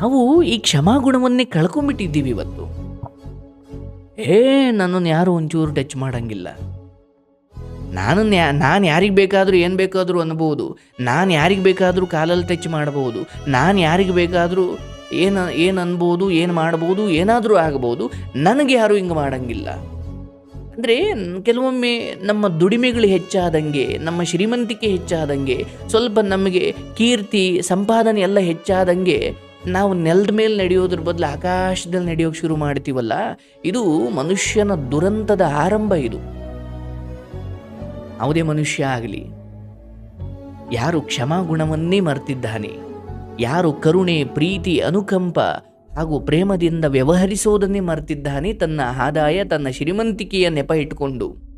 ನಾವು ಈ ಕ್ಷಮಾಗುಣವನ್ನೇ ಕಳ್ಕೊಂಡ್ಬಿಟ್ಟಿದ್ದೀವಿ ಇವತ್ತು. ಏ, ನನ್ನನ್ನು ಯಾರು ಒಂಚೂರು ಟಚ್ ಮಾಡಂಗಿಲ್ಲ. ನಾನು ನಾನು ಯಾರಿಗೆ ಬೇಕಾದರೂ ಏನು ಬೇಕಾದರೂ ಅನ್ಬೋದು. ನಾನು ಯಾರಿಗೆ ಬೇಕಾದರೂ ಕಾಲಲ್ಲಿ ಟಚ್ ಮಾಡಬಹುದು ನಾನು ಯಾರಿಗೆ ಬೇಕಾದರೂ ಏನು ಏನು ಅನ್ಬೋದು, ಏನು ಮಾಡ್ಬೋದು, ಏನಾದರೂ ಆಗ್ಬೋದು. ನನಗೆ ಯಾರು ಹಿಂಗೆ ಮಾಡಂಗಿಲ್ಲ. ಅಂದರೆ ಕೆಲವೊಮ್ಮೆ ನಮ್ಮ ದುಡಿಮೆಗಳು ಹೆಚ್ಚಾದಂಗೆ, ನಮ್ಮ ಶ್ರೀಮಂತಿಕೆ ಹೆಚ್ಚಾದಂಗೆ, ಸ್ವಲ್ಪ ನಮಗೆ ಕೀರ್ತಿ, ಸಂಪಾದನೆ ಎಲ್ಲ ಹೆಚ್ಚಾದಂಗೆ ನಾವು ನೆಲದ ಮೇಲೆ ನಡೆಯೋದ್ರ ಬದಲು ಆಕಾಶದಲ್ಲಿ ನಡೆಯೋಕೆ ಶುರು ಮಾಡ್ತೀವಲ್ಲ, ಇದು ಮನುಷ್ಯನ ದುರಂತದ ಆರಂಭ ಇದು. ಯಾವುದೇ ಮನುಷ್ಯ ಆಗಲಿ, ಯಾರು ಕ್ಷಮಾಗುಣವನ್ನೇ ಮರ್ತಿದ್ದಾನೆ, ಯಾರು ಕರುಣೆ, ಪ್ರೀತಿ, ಅನುಕಂಪ ಹಾಗೂ ಪ್ರೇಮದಿಂದ ವ್ಯವಹರಿಸೋದನ್ನೇ ಮರ್ತಿದ್ದಾನೆ ತನ್ನ ಆದಾಯ, ತನ್ನ ಶ್ರೀಮಂತಿಕೆಯ ನೆಪ ಇಟ್ಟುಕೊಂಡು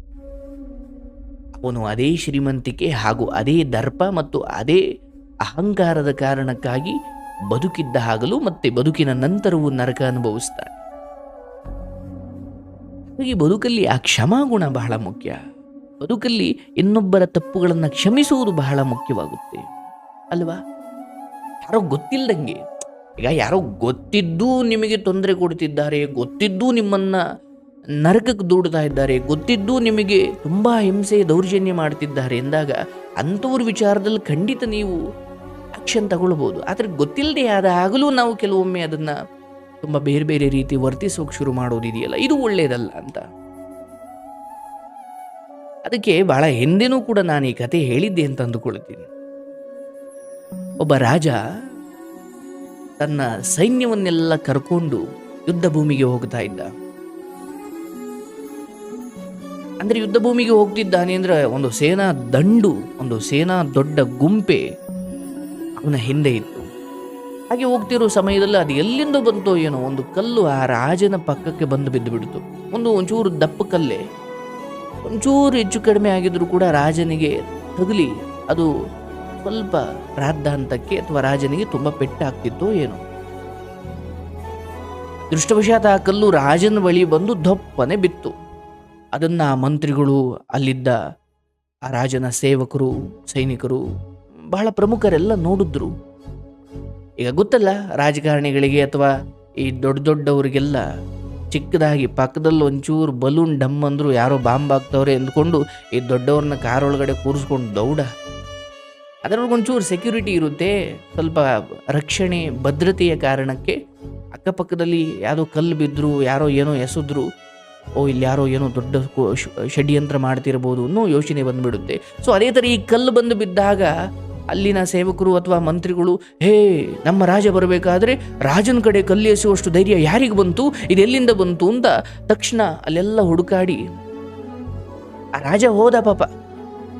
ಅವನು ಅದೇ ಶ್ರೀಮಂತಿಕೆ ಹಾಗೂ ಅದೇ ದರ್ಪ ಮತ್ತು ಅದೇ ಅಹಂಕಾರದ ಕಾರಣಕ್ಕಾಗಿ ಬದುಕಿದ್ದ ಹಾಗಲೂ ಮತ್ತೆ ಬದುಕಿನ ನಂತರವೂ ನರಕ ಅನುಭವಿಸ್ತಾನೆ. ಹಾಗಾಗಿ ಬದುಕಲ್ಲಿ ಆ ಕ್ಷಮಾಗುಣ ಬಹಳ ಮುಖ್ಯ. ಬದುಕಲ್ಲಿ ಇನ್ನೊಬ್ಬರ ತಪ್ಪುಗಳನ್ನು ಕ್ಷಮಿಸುವುದು ಬಹಳ ಮುಖ್ಯವಾಗುತ್ತೆ. ಅಲ್ವಾ? ಯಾರೋ ಗೊತ್ತಿಲ್ಲದಂಗೆ ಈಗ ಯಾರೋ ಗೊತ್ತಿದ್ದೂ ನಿಮಗೆ ತೊಂದರೆ ಕೊಡ್ತಿದ್ದಾರೆ ಗೊತ್ತಿದ್ದೂ ನಿಮ್ಮನ್ನು ನರಕಕ್ಕೆ ದೂಡ್ತಾ ಇದ್ದಾರೆ, ಗೊತ್ತಿದ್ದೂ ನಿಮಗೆ ತುಂಬ ಹಿಂಸೆ, ದೌರ್ಜನ್ಯ ಮಾಡ್ತಿದ್ದಾರೆ ಎಂದಾಗ ಅಂಥವ್ರ ವಿಚಾರದಲ್ಲಿ ಖಂಡಿತ ನೀವು ಆಕ್ಷನ್ ತಗೊಳ್ಬೋದು ಆದರೆ ಗೊತ್ತಿಲ್ಲದೆ ಆದ ಆಗಲೂ ನಾವು ಕೆಲವೊಮ್ಮೆ ಅದನ್ನು ತುಂಬ ಬೇರೆ ಬೇರೆ ರೀತಿ ವರ್ತಿಸೋಕೆ ಶುರು ಮಾಡೋದಿದೆಯಲ್ಲ, ಇದು ಒಳ್ಳೆಯದಲ್ಲ ಅಂತ. ಅದಕ್ಕೆ ಬಹಳ ಹಿಂದೆನೂ ಕೂಡ ನಾನು ಈ ಕತೆ ಹೇಳಿದ್ದೆ ಅಂತ ಅಂದುಕೊಳ್ತೀನಿ. ಒಬ್ಬ ರಾಜ ತನ್ನ ಸೈನ್ಯವನ್ನೆಲ್ಲ ಕರ್ಕೊಂಡು ಯುದ್ಧ ಭೂಮಿಗೆ ಹೋಗ್ತಾ ಇದ್ದ. ಅಂದ್ರೆ ಯುದ್ಧ ಭೂಮಿಗೆ ಹೋಗ್ತಿದ್ದಾನೆ ಅಂದ್ರೆ ಒಂದು ಸೇನಾ ದಂಡು, ಒಂದು ಸೇನಾ ದೊಡ್ಡ ಗುಂಪೆ ಅವನ ಹಿಂದೆ ಇತ್ತು. ಹಾಗೆ ಹೋಗ್ತಿರೋ ಸಮಯದಲ್ಲಿ ಅದು ಎಲ್ಲಿಂದ ಬಂತೋ ಏನೋ ಒಂದು ಕಲ್ಲು ಆ ರಾಜನ ಪಕ್ಕಕ್ಕೆ ಬಂದು ಬಿದ್ದು ಬಿಡ್ತು ಒಂದು ಒಂಚೂರು ದಪ್ಪ ಕಲ್ಲೇ. ಒಂಚೂರು ಹೆಚ್ಚು ಕಡಿಮೆ ಆಗಿದ್ರು ಕೂಡ ರಾಜನಿಗೆ ತಗುಲಿ ಅದು ಸ್ವಲ್ಪ ರಾದ್ದಾಂತಕ್ಕೆ ಅಥವಾ ರಾಜನಿಗೆ ತುಂಬ ಪೆಟ್ಟಾಗ್ತಿತ್ತೋ ಏನೋ. ದೃಷ್ಟವಶಾತ್ ಆ ಕಲ್ಲು ರಾಜನ ಬಳಿ ಬಂದು ದಪ್ಪನೆ ಬಿತ್ತು. ಅದನ್ನ ಆ ಮಂತ್ರಿಗಳು ಅಲ್ಲಿದ್ದ ಆ ರಾಜನ ಸೇವಕರು, ಸೈನಿಕರು ಬಹಳ ಪ್ರಮುಖರೆಲ್ಲ ನೋಡಿದ್ರು. ಈಗ ಗೊತ್ತಲ್ಲ, ರಾಜಕಾರಣಿಗಳಿಗೆ ಅಥವಾ ಈ ದೊಡ್ಡ ದೊಡ್ಡವರಿಗೆಲ್ಲ ಚಿಕ್ಕದಾಗಿ ಪಕ್ಕದಲ್ಲಿ ಒಂಚೂರು ಬಲೂನ್ ಡಮ್ ಅಂದರು ಯಾರೋ ಬಾಂಬ್ ಹಾಕ್ತವ್ರೆ ಅಂದ್ಕೊಂಡು ಈ ದೊಡ್ಡವ್ರನ್ನ ಕಾರೊಳಗಡೆ ಕೂರಿಸ್ಕೊಂಡು ದೌಡ. ಅದರೊಳಗೆ ಒಂಚೂರು ಸೆಕ್ಯೂರಿಟಿ ಇರುತ್ತೆ, ಸ್ವಲ್ಪ ರಕ್ಷಣೆ, ಭದ್ರತೆಯ ಕಾರಣಕ್ಕೆ ಅಕ್ಕಪಕ್ಕದಲ್ಲಿ ಯಾವುದೋ ಕಲ್ಲು ಬಿದ್ದರು ಯಾರೋ ಏನೋ ಎಸೆದ್ರು, ಓ ಇಲ್ಲಿ ಯಾರೋ ಏನೋ ದೊಡ್ಡ ಷಡ್ಯಂತ್ರ ಮಾಡ್ತಿರ್ಬೋದು ಅನ್ನೋ ಯೋಚನೆ ಬಂದುಬಿಡುತ್ತೆ. ಸೊ ಅದೇ ಥರ ಈ ಕಲ್ಲು ಬಂದು ಬಿದ್ದಾಗ ಅಲ್ಲಿನ ಸೇವಕರು ಅಥವಾ ಮಂತ್ರಿಗಳು, ಹೇ, ನಮ್ಮ ರಾಜ ಬರಬೇಕಾದ್ರೆ ರಾಜನ ಕಡೆ ಕಲ್ಲೆಸುವಷ್ಟು ಧೈರ್ಯ ಯಾರಿಗೆ ಬಂತು? ಇದೆಲ್ಲಿಂದ ಬಂತು? ಅಂತ ತಕ್ಷಣ ಅಲ್ಲೆಲ್ಲ ಹುಡುಕಾಡಿ. ಆ ರಾಜ ಹೋದ ಪಾಪ.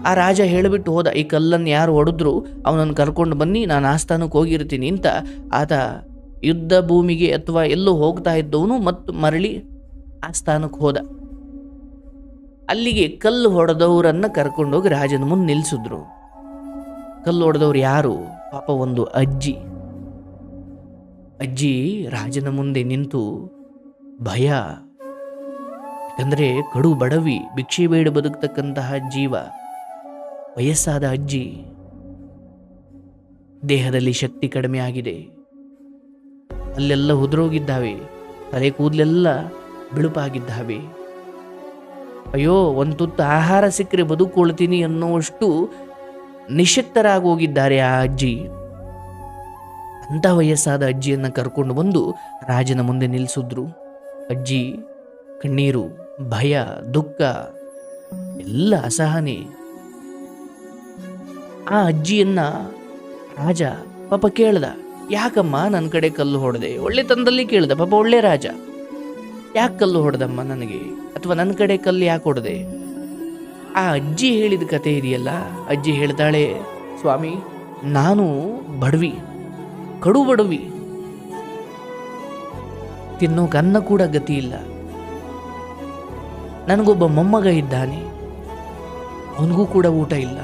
ಆ ರಾಜ ಹೇಳಿಬಿಟ್ಟು ಹೋದ, ಈ ಕಲ್ಲನ್ನು ಯಾರು ಹೊಡೆದ್ರು ಅವನನ್ನು ಕರ್ಕೊಂಡು ಬನ್ನಿ, ನಾನು ಆಸ್ಥಾನಕ್ಕೆ ಹೋಗಿರ್ತೀನಿ ಅಂತ. ಆತ ಯುದ್ಧ ಭೂಮಿಗೆ ಅಥವಾ ಎಲ್ಲೋ ಹೋಗ್ತಾ ಇದ್ದವನು ಮತ್ತು ಮರಳಿ ಆಸ್ಥಾನಕ್ಕೆ ಹೋದ. ಅಲ್ಲಿಗೆ ಕಲ್ಲು ಹೊಡೆದವರನ್ನು ಕರ್ಕೊಂಡೋಗಿ ರಾಜನ ಮುಂದೆ ನಿಲ್ಲಿಸಿದ್ರು. ಕಲ್ಲು ಹೊಡೆದವ್ರು ಯಾರು? ಪಾಪ ಒಂದು ಅಜ್ಜಿ. ಅಜ್ಜಿ ರಾಜನ ಮುಂದೆ ನಿಂತು ಭಯ. ಯಾಕಂದರೆ ಕಡು ಬಡವಿ, ಭಿಕ್ಷೆ ಬೇಡ ಬದುಕ್ತಕ್ಕಂತಹ ಜೀವ. ವಯಸ್ಸಾದ ಅಜ್ಜಿ ದೇಹದಲ್ಲಿ ಶಕ್ತಿ ಕಡಿಮೆ ಆಗಿದೆ. ಅಲ್ಲೆಲ್ಲ ಉದುರೋಗಿದ್ದಾವೆ. ತಲೆ ಕೂದಲೆಲ್ಲ ಬಿಳುಪಾಗಿದ್ದಾವೆ. ಅಯ್ಯೋ, ಒಂದು ತುತ್ತು ಆಹಾರ ಸಿಕ್ಕರೆ ಬದುಕೊಳ್ತೀನಿ ಅನ್ನುವಷ್ಟು ನಿಶಕ್ತರಾಗಿ ಹೋಗಿದ್ದಾರೆ ಆ ಅಜ್ಜಿ. ಅಂಥ ವಯಸ್ಸಾದ ಅಜ್ಜಿಯನ್ನು ಕರ್ಕೊಂಡು ಬಂದು ರಾಜನ ಮುಂದೆ ನಿಲ್ಲಿಸಿದ್ರು ಅಜ್ಜಿ, ಕಣ್ಣೀರು, ಭಯ, ದುಃಖ, ಎಲ್ಲ ಅಸಹನೆ. ಆ ಅಜ್ಜಿಯನ್ನ ರಾಜ ಪಾಪ ಕೇಳ್ದ, ಯಾಕಮ್ಮ ನನ್ನ ಕಡೆ ಕಲ್ಲು ಹೊಡೆದೆ? ಒಳ್ಳೆ ತಂದಲ್ಲಿ ಕೇಳ್ದ, ಪಾಪ ಒಳ್ಳೆ ರಾಜ. ಯಾಕೆ ಕಲ್ಲು ಹೊಡೆದಮ್ಮ ನನಗೆ? ಅಥವಾ ನನ್ನ ಕಡೆ ಕಲ್ಲು ಯಾಕೆ ಹೊಡೆದೆ? ಆ ಅಜ್ಜಿ ಹೇಳಿದ ಕತೆ ಇದೆಯಲ್ಲ? ಅಜ್ಜಿ ಹೇಳ್ತಾಳೆ, ಸ್ವಾಮಿ, ನಾನು ಬಡವಿ, ಕಡು ಬಡವಿ. ತಿನ್ನೋಕೆ ಅನ್ನ ಕೂಡ ಗತಿ ಇಲ್ಲ. ನನಗೊಬ್ಬ ಮೊಮ್ಮಗ ಇದ್ದಾನೆ. ಅವನಿಗೂ ಕೂಡ ಊಟ ಇಲ್ಲ.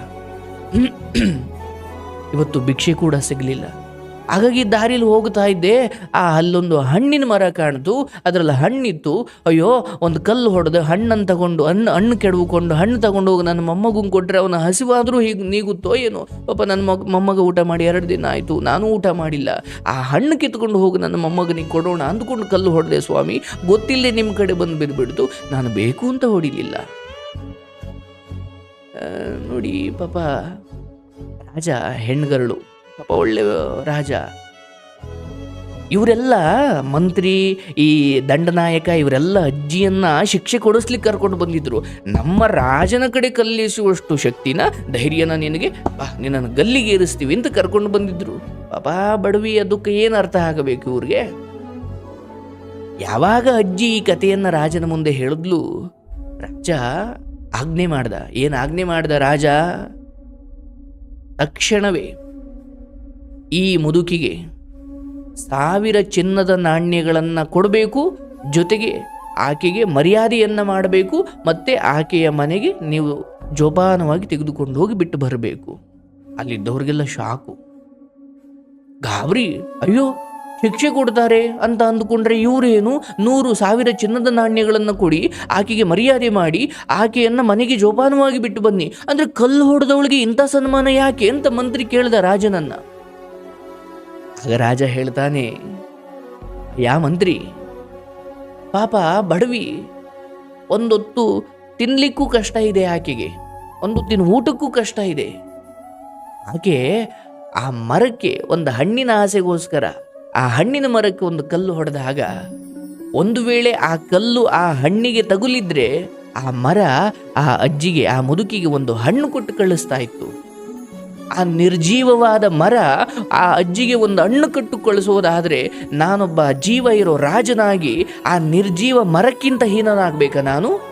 ಇವತ್ತು ಭಿಕ್ಷೆ ಕೂಡ ಸಿಗಲಿಲ್ಲ. ಹಾಗಾಗಿ ದಾರಿಲಿ ಹೋಗ್ತಾ ಇದ್ದೆ. ಆ ಅಲ್ಲೊಂದು ಹಣ್ಣಿನ ಮರ ಕಾಣ್ತು. ಅದರಲ್ಲಿ ಹಣ್ಣಿತ್ತು. ಅಯ್ಯೋ, ಒಂದು ಕಲ್ಲು ಹೊಡೆದು ಹಣ್ಣನ್ನು ತಗೊಂಡು, ಹಣ್ಣು ಹಣ್ಣು ಕೆಡವುಕೊಂಡು ಹಣ್ಣು ತಗೊಂಡು ಹೋಗಿ ನನ್ನ ಮೊಮ್ಮಗಂಗೆ ಕೊಟ್ಟರೆ ಅವನ ಹಸಿವಾದರೂ ಹೀಗೆ ನೀಗುತ್ತೋ ಏನೋ. ಪಾಪ ನನ್ನ ಮಗ, ಮೊಮ್ಮಗ ಊಟ ಮಾಡಿ ಎರಡು ದಿನ ಆಯಿತು. ನಾನು ಊಟ ಮಾಡಿಲ್ಲ. ಆ ಹಣ್ಣು ಕಿತ್ಕೊಂಡು ಹೋಗಿ ನನ್ನ ಮೊಮ್ಮಗನಿಗೆ ಕೊಡೋಣ ಅಂದ್ಕೊಂಡು ಕಲ್ಲು ಹೊಡೆದೆ ಸ್ವಾಮಿ. ಗೊತ್ತಿಲ್ಲದೆ ನಿಮ್ಮ ಕಡೆ ಬಂದು ಬಿದ್ದುಬಿಡ್ತು ನಾನು ಬೇಕು ಅಂತ ಹೊಡಿಲಿಲ್ಲ. ನೋಡಿ ಪಾಪ, ರಾಜ, ಹೆಣ್ಗರಳು. ಪಾಪ ಒಳ್ಳೆ ರಾಜ. ಇವರೆಲ್ಲ ಮಂತ್ರಿ, ಈ ದಂಡನಾಯಕ, ಇವರೆಲ್ಲ ಅಜ್ಜಿಯನ್ನ ಶಿಕ್ಷೆ ಕೊಡಿಸ್ಲಿಕ್ಕೆ ಕರ್ಕೊಂಡು ಬಂದಿದ್ರು. ನಮ್ಮ ರಾಜನ ಕಡೆ ಕಲ್ಲಿಸುವಷ್ಟು ಶಕ್ತಿನ, ಧೈರ್ಯನ ನಿನಗೆ, ಬಾ, ನಿನ್ನನ್ನು ಗಲ್ಲಿಗೆ ಏರಿಸ್ತೀವಿ ಅಂತ ಕರ್ಕೊಂಡು ಬಂದಿದ್ರು. ಪಾಪ ಬಡವಿ, ಅದಕ್ಕೆ ಏನು ಅರ್ಥ ಆಗಬೇಕು ಇವ್ರಿಗೆ? ಯಾವಾಗ ಅಜ್ಜಿ ಈ ಕಥೆಯನ್ನ ರಾಜನ ಮುಂದೆ ಹೇಳಿದ್ಲು? ರಾಜ, ಆಜ್ಞೆ ಮಾಡ್ದ. ಏನು ಆಜ್ಞೆ ಮಾಡ್ದ ರಾಜ? ತಕ್ಷಣವೇ. ಈ ಮುದುಕಿಗೆ ಸಾವಿರ ಚಿನ್ನದ ನಾಣ್ಯಗಳನ್ನು ಕೊಡಬೇಕು, ಜೊತೆಗೆ ಆಕೆಗೆ ಮರ್ಯಾದೆಯನ್ನು ಮಾಡಬೇಕು, ಮತ್ತೆ ಆಕೆಯ ಮನೆಗೆ ನೀವು ಜೋಪಾನವಾಗಿ ತೆಗೆದುಕೊಂಡು ಹೋಗಿ ಬಿಟ್ಟು ಬರಬೇಕು. ಅಲ್ಲಿದ್ದವ್ರಿಗೆಲ್ಲ ಶಾಕು. ಗಾಬರಿ, ಅಯ್ಯೋ, ಶಿಕ್ಷೆ ಕೊಡ್ತಾರೆ ಅಂತ ಅಂದುಕೊಂಡ್ರೆ ಇವರೇನು? ನೂರು ಸಾವಿರ ಚಿನ್ನದ ನಾಣ್ಯಗಳನ್ನು ಕೊಡಿ, ಆಕೆಗೆ ಮರ್ಯಾದೆ ಮಾಡಿ, ಆಕೆಯನ್ನು ಮನೆಗೆ ಜೋಪಾನವಾಗಿ ಬಿಟ್ಟು ಬನ್ನಿ. ಅಂದರೆ ಕಲ್ಲು ಹೊಡೆದವಳಿಗೆ ಇಂಥ ಸನ್ಮಾನ ಯಾಕೆ ಅಂತ ಮಂತ್ರಿ ಕೇಳಿದ ರಾಜನನ್ನ. ಆಗ ರಾಜ ಹೇಳ್ತಾನೆ, ಯಾ ಮಂತ್ರಿ, ಪಾಪ ಬಡವಿ, ಒಂದೊತ್ತು ತಿನ್ಲಿಕ್ಕೂ ಕಷ್ಟ ಇದೆ ಆಕೆಗೆ, ಒಂದೊತ್ತಿನ ಊಟಕ್ಕೂ ಕಷ್ಟ ಇದೆ. ಆಕೆ ಆ ಮರಕ್ಕೆ ಒಂದು ಹಣ್ಣಿನ ಆಸೆಗೋಸ್ಕರ, ಆ ಹಣ್ಣಿನ ಮರಕ್ಕೆ ಒಂದು ಕಲ್ಲು ಹೊಡೆದಾಗ, ಒಂದು ವೇಳೆ ಆ ಕಲ್ಲು ಆ ಹಣ್ಣಿಗೆ ತಗುಲಿದ್ರೆ, ಆ ಮರ ಆ ಅಜ್ಜಿಗೆ, ಆ ಮುದುಕಿಗೆ ಒಂದು ಹಣ್ಣು ಕೊಟ್ಟು ಕಳಿಸ್ತಾ ಇತ್ತು. ಆ ನಿರ್ಜೀವವಾದ ಮರ ಆ ಅಜ್ಜಿಗೆ ಒಂದು ಹಣ್ಣು ಕಟ್ಟು ಕಳಿಸೋದಾದರೆ ನಾನೊಬ್ಬ ಜೀವ ಇರೋ ರಾಜನಾಗಿ ಆ ನಿರ್ಜೀವ ಮರಕ್ಕಿಂತ ಹೀನನಾಗಬೇಕಾ ನಾನು?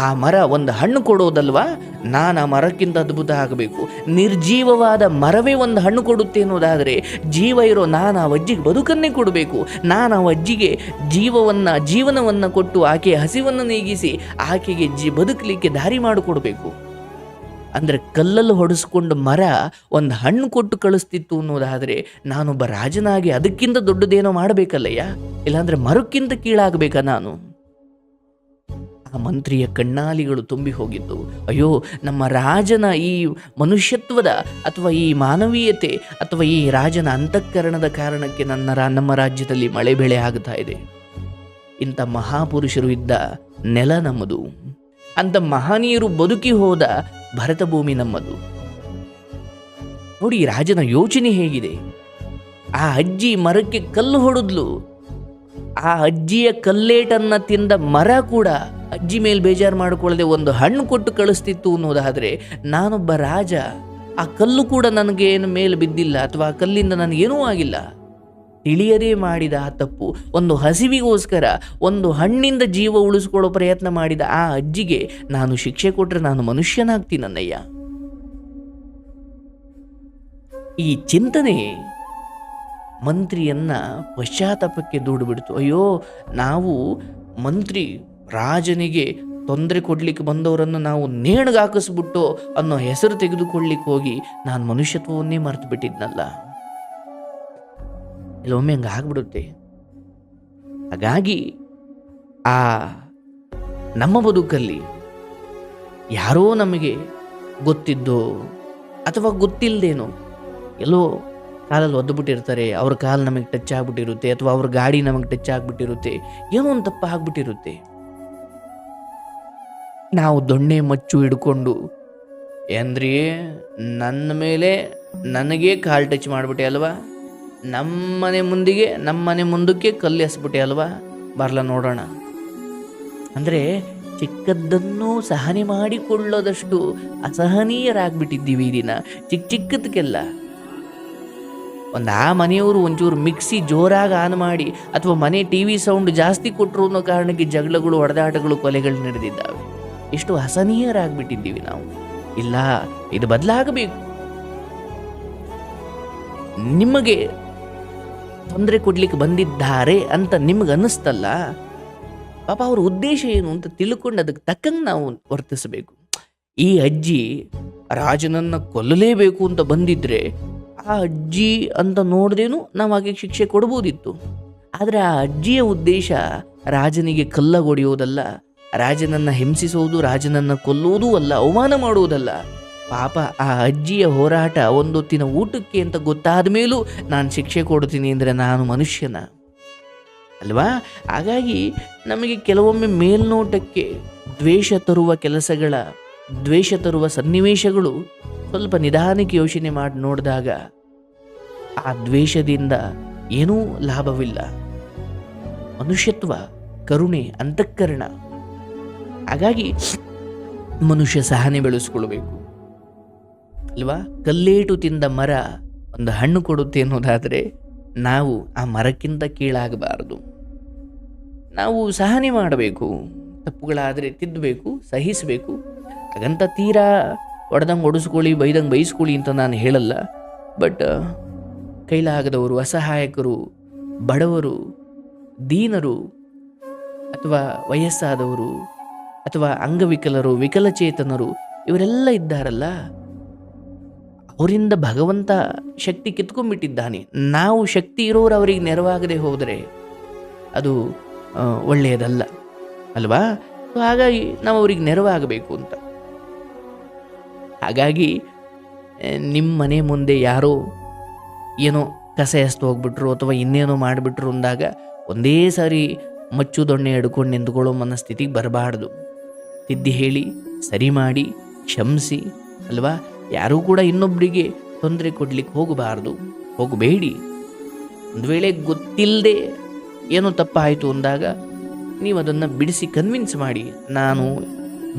ಆ ಮರ ಒಂದು ಹಣ್ಣು ಕೊಡೋದಲ್ವಾ? ನಾನು ಆ ಮರಕ್ಕಿಂತ ಅದ್ಭುತ ಆಗಬೇಕು. ನಿರ್ಜೀವವಾದ ಮರವೇ ಒಂದು ಹಣ್ಣು ಕೊಡುತ್ತೆ ಅನ್ನೋದಾದರೆ ಜೀವ ಇರೋ ನಾನು ಆ ಅಜ್ಜಿಗೆ ಬದುಕನ್ನೇ ಕೊಡಬೇಕು. ನಾನು ಆ ಅಜ್ಜಿಗೆ ಜೀವವನ್ನು, ಜೀವನವನ್ನು ಕೊಟ್ಟು ಆಕೆಯ ಹಸಿವನ್ನು ನೀಗಿಸಿ ಆಕೆಗೆ ಜಿ ಬದುಕಲಿಕ್ಕೆ ದಾರಿ ಮಾಡಿಕೊಡ್ಬೇಕು. ಅಂದರೆ ಕಲ್ಲಲ್ಲಿ ಹೊಡೆಸ್ಕೊಂಡು ಮರ ಒಂದು ಹಣ್ಣು ಕೊಟ್ಟು ಕಳಿಸ್ತಿತ್ತು ಅನ್ನೋದಾದರೆ ನಾನೊಬ್ಬ ರಾಜನಾಗಿ ಅದಕ್ಕಿಂತ ದೊಡ್ಡದೇನೋ ಮಾಡಬೇಕಲ್ಲಯ್ಯ? ಇಲ್ಲಾಂದರೆ ಮರಕ್ಕಿಂತ ಕೀಳಾಗಬೇಕಾ ನಾನು? ಆ ಮಂತ್ರಿಯ ಕಣ್ಣಾಲಿಗಳು ತುಂಬಿ ಹೋಗಿದ್ದು. ಅಯ್ಯೋ, ನಮ್ಮ ರಾಜನ ಈ ಮನುಷ್ಯತ್ವದ ಅಥವಾ ಈ ಮಾನವೀಯತೆ ಅಥವಾ ಈ ರಾಜನ ಅಂತಃಕರಣದ ಕಾರಣಕ್ಕೆ ನನ್ನ ರಾ, ನಮ್ಮ ರಾಜ್ಯದಲ್ಲಿ ಮಳೆ ಬೆಳೆ ಆಗ್ತಾ ಇದೆ. ಇಂಥ ಮಹಾಪುರುಷರು ಇದ್ದ ನೆಲ ನಮ್ಮದು. ಅಂತ ಮಹನೀಯರು ಬದುಕಿ ಹೋದ ಭರತ ಭೂಮಿ ನಮ್ಮದು. ನೋಡಿ, ರಾಜನ ಯೋಚನೆ ಹೇಗಿದೆ. ಆ ಅಜ್ಜಿ ಮರಕ್ಕೆ ಕಲ್ಲು ಹೊಡೆದ್ಲು. ಆ ಅಜ್ಜಿಯ ಕಲ್ಲೇಟನ್ನ ತಿಂದ ಮರ ಕೂಡ ಅಜ್ಜಿ ಮೇಲೆ ಬೇಜಾರು ಮಾಡಿಕೊಳ್ಳದೆ ಒಂದು ಹಣ್ಣು ಕೊಟ್ಟು ಕಳಿಸ್ತಿತ್ತು ಅನ್ನೋದಾದ್ರೆ ನಾನೊಬ್ಬ ರಾಜ, ಆ ಕಲ್ಲು ಕೂಡ ನನಗೆ ಏನು ಮೇಲೆ ಬಿದ್ದಿಲ್ಲ, ಅಥವಾ ಆ ಕಲ್ಲಿಂದ ನನಗೇನೂ ಆಗಿಲ್ಲ. ತಿಳಿಯದೇ ಮಾಡಿದ ಆ ತಪ್ಪು, ಒಂದು ಹಸಿವಿಗೋಸ್ಕರ, ಒಂದು ಹಣ್ಣಿಂದ ಜೀವ ಉಳಿಸ್ಕೊಳ್ಳೋ ಪ್ರಯತ್ನ ಮಾಡಿದ ಆ ಅಜ್ಜಿಗೆ ನಾನು ಶಿಕ್ಷೆ ಕೊಟ್ಟರೆ ನಾನು ಮನುಷ್ಯನಾಗ್ತೀನನ್ನಯ್ಯ ಈ ಚಿಂತನೆ ಮಂತ್ರಿಯನ್ನ ಪಶ್ಚಾತ್ತಾಪಕ್ಕೆ ದೂಡಿಬಿಡ್ತು. ಅಯ್ಯೋ, ನಾವು ಮಂತ್ರಿ ರಾಜನಿಗೆ ತೊಂದರೆ ಕೊಡ್ಲಿಕ್ಕೆ ಬಂದವರನ್ನು ನಾವು ನೇಣಿಗೆ ಹಾಕಿಸ್ಬಿಟ್ಟು ಅನ್ನೋ ಹೆಸರು ತೆಗೆದುಕೊಳ್ಳಿಕ್ಕೆ ಹೋಗಿ ನಾನು ಮನುಷ್ಯತ್ವವನ್ನೇ ಮರೆತು ಬಿಟ್ಟಿದ್ನಲ್ಲ ಕೆಲವೊಮ್ಮೆ ಹಂಗೆ ಆಗ್ಬಿಡುತ್ತೆ. ಹಾಗಾಗಿ ಆ ನಮ್ಮ ಬದುಕಲ್ಲಿ ಯಾರೋ ನಮಗೆ ಗೊತ್ತಿದ್ದೋ ಅಥವಾ ಗೊತ್ತಿಲ್ಲದೇನೋ ಎಲ್ಲೋ ಕಾಲಲ್ಲಿ ಒದ್ದುಬಿಟ್ಟಿರ್ತಾರೆ ಅವ್ರ ಕಾಲು ನಮಗೆ ಟಚ್ ಆಗ್ಬಿಟ್ಟಿರುತ್ತೆ ಅಥವಾ ಅವ್ರ ಗಾಡಿ ನಮಗೆ ಟಚ್ ಆಗ್ಬಿಟ್ಟಿರುತ್ತೆ, ಏನೋ ಒಂದು ತಪ್ಪ ಆಗ್ಬಿಟ್ಟಿರುತ್ತೆ. ನಾವು ದೊಣ್ಣೆ ಮಚ್ಚು ಹಿಡ್ಕೊಂಡು ಏನ್ರಿ ನನ್ನ ಮೇಲೆ ನನಗೆ ಕಾಲು ಟಚ್ ಮಾಡಿಬಿಟ್ಟೆ ಅಲ್ವಾ? ನಮ್ಮನೆ ಮುಂದಿಗೆ, ನಮ್ಮನೆ ಮುಂದಕ್ಕೆ ಕಲ್ಲು ಎಸ್ಬಿಟ್ಟೆ ಅಲ್ವಾ? ಬರಲ ನೋಡೋಣ. ಅಂದರೆ ಚಿಕ್ಕದ್ದನ್ನು ಸಹನೆ ಮಾಡಿಕೊಳ್ಳೋದಷ್ಟು ಅಸಹನೀಯರಾಗ್ಬಿಟ್ಟಿದ್ದೀವಿ ಈ ದಿನ. ಚಿಕ್ಕ ಚಿಕ್ಕದಕ್ಕೆಲ್ಲ. ಒಂದು ಆ ಮನೆಯವರು ಒಂಚೂರು ಮಿಕ್ಸಿ ಜೋರಾಗಿ ಆನ್ ಮಾಡಿ ಅಥವಾ ಮನೆ ಟಿ ವಿ ಸೌಂಡ್ ಜಾಸ್ತಿ ಕೊಟ್ಟರು ಅನ್ನೋ ಕಾರಣಕ್ಕೆ ಜಗಳಗಳು ಹೊಡೆದಾಟಗಳು ಕೊಲೆಗಳು ನಡೆದಿದ್ದಾವೆ. ಇಷ್ಟು ಅಸಹನೀಯರಾಗ್ಬಿಟ್ಟಿದ್ದೀವಿ ನಾವು. ಇಲ್ಲ, ಇದು ಬದಲಾಗಬೇಕು. ನಿಮಗೆ ತೊಂದರೆ ಕೊಡ್ಲಿಕ್ಕೆ ಬಂದಿದ್ದಾರೆ ಅಂತ ನಿಮ್ಗೆ ಅನ್ನಿಸ್ತಲ್ಲ? ಪಾಪ ಅವ್ರ ಉದ್ದೇಶ ಏನು ಅಂತ ತಿಳ್ಕೊಂಡು ಅದಕ್ಕೆ ತಕ್ಕಂಗೆ ನಾವು ವರ್ತಿಸಬೇಕು. ಈ ಅಜ್ಜಿ ರಾಜನನ್ನು ಕೊಲ್ಲಲೇಬೇಕು ಅಂತ ಬಂದಿದ್ರೆ ಆ ಅಜ್ಜಿ ಅಂತ ನೋಡ್ದೇನು ನಾವು ಆಕೆಗೆ ಶಿಕ್ಷೆ ಕೊಡ್ಬೋದಿತ್ತು. ಆದರೆ ಆ ಅಜ್ಜಿಯ ಉದ್ದೇಶ ರಾಜನಿಗೆ ಕಲ್ಲಗೊಡೆಯೋದಲ್ಲ ರಾಜನನ್ನು ಹಿಂಸಿಸೋದು, ರಾಜನನ್ನು ಕೊಲ್ಲುವುದೂ ಅಲ್ಲ, ಅವಮಾನ ಮಾಡುವುದಲ್ಲ ಪಾಪ ಆ ಅಜ್ಜಿಯ ಹೋರಾಟ ಒಂದೊತ್ತಿನ ಊಟಕ್ಕೆ ಅಂತ ಗೊತ್ತಾದ ಮೇಲೂ ನಾನು ಶಿಕ್ಷೆ ಕೊಡ್ತೀನಿ ಅಂದರೆ ನಾನು ಮನುಷ್ಯನ. ಅಲ್ವಾ? ಹಾಗಾಗಿ ನಮಗೆ ಕೆಲವೊಮ್ಮೆ ಮೇಲ್ನೋಟಕ್ಕೆ ದ್ವೇಷ ತರುವ ಕೆಲಸಗಳ, ದ್ವೇಷ ತರುವ ಸನ್ನಿವೇಶಗಳು ಸ್ವಲ್ಪ ನಿಧಾನಕ್ಕೆ ಯೋಚನೆ ಮಾಡಿ ನೋಡಿದಾಗ ಆ ದ್ವೇಷದಿಂದ ಏನೂ ಲಾಭವಿಲ್ಲ. ಮನುಷ್ಯತ್ವ, ಕರುಣೆ, ಅಂತಃಕರಣ. ಹಾಗಾಗಿ ಮನುಷ್ಯ ಸಹನೆ ಬೆಳೆಸ್ಕೊಳ್ಬೇಕು. ಅಲ್ವಾ? ಕಲ್ಲೇಟು ತಿಂದ ಮರ ಒಂದು ಹಣ್ಣು ಕೊಡುತ್ತೆ ಅನ್ನೋದಾದರೆ ನಾವು ಆ ಮರಕ್ಕಿಂತ ಕೀಳಾಗಬಾರದು. ನಾವು ಸಹನೆ ಮಾಡಬೇಕು, ತಪ್ಪುಗಳಾದರೆ ತಿದ್ದಬೇಕು, ಸಹಿಸಬೇಕು. ಹಾಗಂತ ತೀರಾ ಒಡೆದಂಗೆ ಒಡಿಸ್ಕೊಳ್ಳಿ, ಬೈದಂಗೆ ಬೈಸ್ಕೊಳ್ಳಿ ಅಂತ ನಾನು ಹೇಳಲ್ಲ. ಬಟ್, ಕೈಲಾಗದವರು, ಅಸಹಾಯಕರು, ಬಡವರು, ದೀನರು, ಅಥವಾ ವಯಸ್ಸಾದವರು, ಅಥವಾ ಅಂಗವಿಕಲರು, ವಿಕಲಚೇತನರು, ಇವರೆಲ್ಲ ಇದ್ದಾರಲ್ಲ? ಅವರಿಂದ ಭಗವಂತ ಶಕ್ತಿ ಕಿತ್ಕೊಂಡ್ಬಿಟ್ಟಿದ್ದಾನೆ. ನಾವು ಶಕ್ತಿ ಇರೋರು ಅವರಿಗೆ ನೆರವಾಗದೆ ಹೋದರೆ ಅದು ಒಳ್ಳೆಯದಲ್ಲ, ಅಲ್ವಾ? ಹಾಗಾಗಿ ನಾವು ಅವ್ರಿಗೆ ನೆರವಾಗಬೇಕು ಅಂತ. ಹಾಗಾಗಿ ನಿಮ್ಮ ಮನೆ ಮುಂದೆ ಯಾರೋ ಏನೋ ಕಸ ಎಸ್ತು ಹೋಗ್ಬಿಟ್ರು ಅಥವಾ ಇನ್ನೇನೋ ಮಾಡಿಬಿಟ್ರು ಅಂದಾಗ ಒಂದೇ ಸಾರಿ ಮಚ್ಚು ದೊಣ್ಣೆ ಹಿಡ್ಕೊಂಡು ನಿಂತ್ಕೊಳ್ಳೋ ಮನಸ್ಥಿತಿಗೆ ಬರಬಾರ್ದು. ತಿದ್ದಿ ಹೇಳಿ, ಸರಿ ಮಾಡಿ, ಕ್ಷಮಿಸಿ, ಅಲ್ವಾ? ಯಾರೂ ಕೂಡ ಇನ್ನೊಬ್ಬರಿಗೆ ತೊಂದರೆ ಕೊಡಲಿಕ್ಕೆ ಹೋಗಬಾರ್ದು, ಹೋಗಬೇಡಿ. ಒಂದು ವೇಳೆ ಗೊತ್ತಿಲ್ಲದೆ ಏನೋ ತಪ್ಪಾಯಿತು ಅಂದಾಗ ನೀವು ಅದನ್ನು ಬಿಡಿಸಿ ಕನ್ವಿನ್ಸ್ ಮಾಡಿ, ನಾನು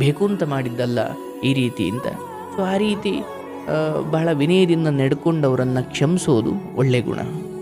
ಬೇಕು ಅಂತ ಮಾಡಿದ್ದಲ್ಲ ಈ ರೀತಿ ಅಂತ. ಸೊ ಆ ರೀತಿ ಬಹಳ ವಿನಯದಿಂದ ನಡ್ಕೊಂಡವರನ್ನು ಕ್ಷಮಿಸೋದು ಒಳ್ಳೆ ಗುಣ.